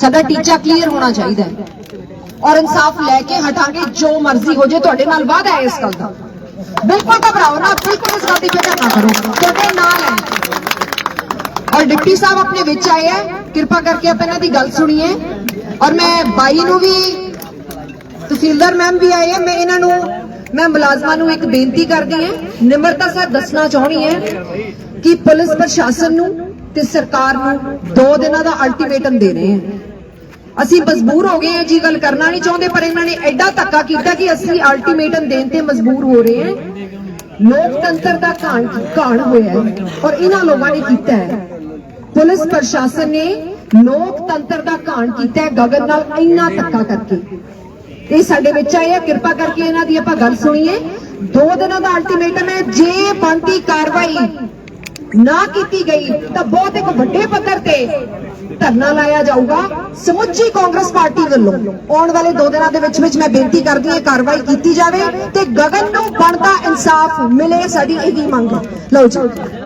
ਸਾਡਾ ਟੀਚਾ ਕਲੀਅਰ ਹੋਣਾ ਚਾਹੀਦਾ ਹੈ। ਔਰ ਇਨਸਾਫ ਲੈ ਕੇ ਹਟਾਂਗੇ, ਜੋ ਮਰਜ਼ੀ ਹੋ ਜੇ, ਤੁਹਾਡੇ ਨਾਲ ਵਾਅਦਾ ਹੈ ਇਸ ਗੱਲ ਦਾ। ਬਿਲਕੁਲ ਘਬਰਾਓ ਨਾ, ਬਿਲਕੁਲ ਇਸ ਗੱਲ ਦੀ ਫਿਕਰ ਨਾ ਕਰੋ। ਤੁਹਾਡੇ ਨਾਲ ਹੈ। ਔਰ ਡਿਪਟੀ ਸਾਹਿਬ ਆਪਣੇ ਵਿੱਚ ਆਏ ਹੈ। ਕਿਰਪਾ ਕਰਕੇ ਆਪ ਇਹਨਾਂ ਦੀ ਗੱਲ ਸੁਣੀਏ। ਔਰ ਮੈਂ ਬਾਈ ਨੂੰ ਵੀ, ਤਹਿਸੀਲਦਾਰ ਮੈਮ ਵੀ ਆਏ ਹੈ। ਮੈਂ ਇਹਨਾਂ ਨੂੰ, ਮੈਂ ਮੁਲਾਜ਼ਮਾਂ ਨੂੰ ਇੱਕ ਬੇਨਤੀ ਕਰਦੀ ਹਾਂ, ਨਿਮਰਤਾ ਸਾਹਿਬ ਦੱਸਣਾ ਚਾਹਣੀ ਹੈ ਕਿ ਪੁਲਿਸ ਪ੍ਰਸ਼ਾਸਨ ਨੂੰ ਤੇ ਸਰਕਾਰ ਨੂੰ 2 ਦਿਨਾਂ ਦਾ ਅਲਟੀਮੇਟਮ ਦੇ ਰਹੇ ਹਾਂ। ਅਸੀਂ ਮਜਬੂਰ ਹੋ ਗਏ ਹਾਂ ਜੀ ਗੱਲ ਕਰਨਾ ਨਹੀਂ ਚਾਹੁੰਦੇ, ਪਰ ਇਹਨਾਂ ਨੇ ਐਡਾ ਧੱਕਾ ਕੀਤਾ ਕਿ ਅਸੀਂ ਅਲਟੀਮੇਟਮ ਦੇਣ ਤੇ ਮਜਬੂਰ ਹੋ ਰਹੇ ਹਾਂ। ਲੋਕਤੰਤਰ ਦਾ ਘਾਣ ਘਾਣ ਹੋਇਆ ਹੈ ਔਰ ਇਹਨਾਂ ਲੋਕਾਂ ਨੇ ਕੀਤਾ ਹੈ। ਪੁਲਿਸ ਪ੍ਰਸ਼ਾਸਨ ਨੇ ਲੋਕਤੰਤਰ ਦਾ ਘਾਣ ਕੀਤਾ ਹੈ, ਗਗਨ ਨਾਲ ਇੰਨਾ ਧੱਕਾ ਕਰਕੇ। ਇਹ ਸਾਡੇ ਵਿੱਚ ਆਏ ਆ, ਕਿਰਪਾ ਕਰਕੇ ਇਹਨਾਂ ਦੀ ਆਪਾਂ ਗੱਲ ਸੁਣੀਏ। ਦੋ ਦਿਨਾਂ ਦਾ ਅਲਟੀਮੇਟਮ ਹੈ, ਜੇ ਬਣਦੀ ਕਾਰਵਾਈ ਨਾ ਕੀਤੀ ਗਈ, ਤਾਂ ਬਹੁਤ ਇੱਕ ਵੱਡੇ ਪੱਧਰ ਤੇ ਧਰਨਾ ਲਾਇਆ ਜਾਊਗਾ। ਸਮੁੱਚੀ ਕਾਂਗਰਸ ਪਾਰਟੀ ਵੱਲੋਂ ਆਉਣ ਵਾਲੇ ਦੋ ਦਿਨਾਂ ਦੇ ਵਿੱਚ ਵਿੱਚ ਮੈਂ ਬੇਨਤੀ ਕਰਦੀ ਹਾਂ ਕਾਰਵਾਈ ਕੀਤੀ ਜਾਵੇ ਤੇ ਗਗਨ ਨੂੰ ਬਣਦਾ ਇਨਸਾਫ ਮਿਲੇ ਸਾਡੀ ਇਹੀ ਮੰਗ ਹੈ। ਲਓ ਜੀ।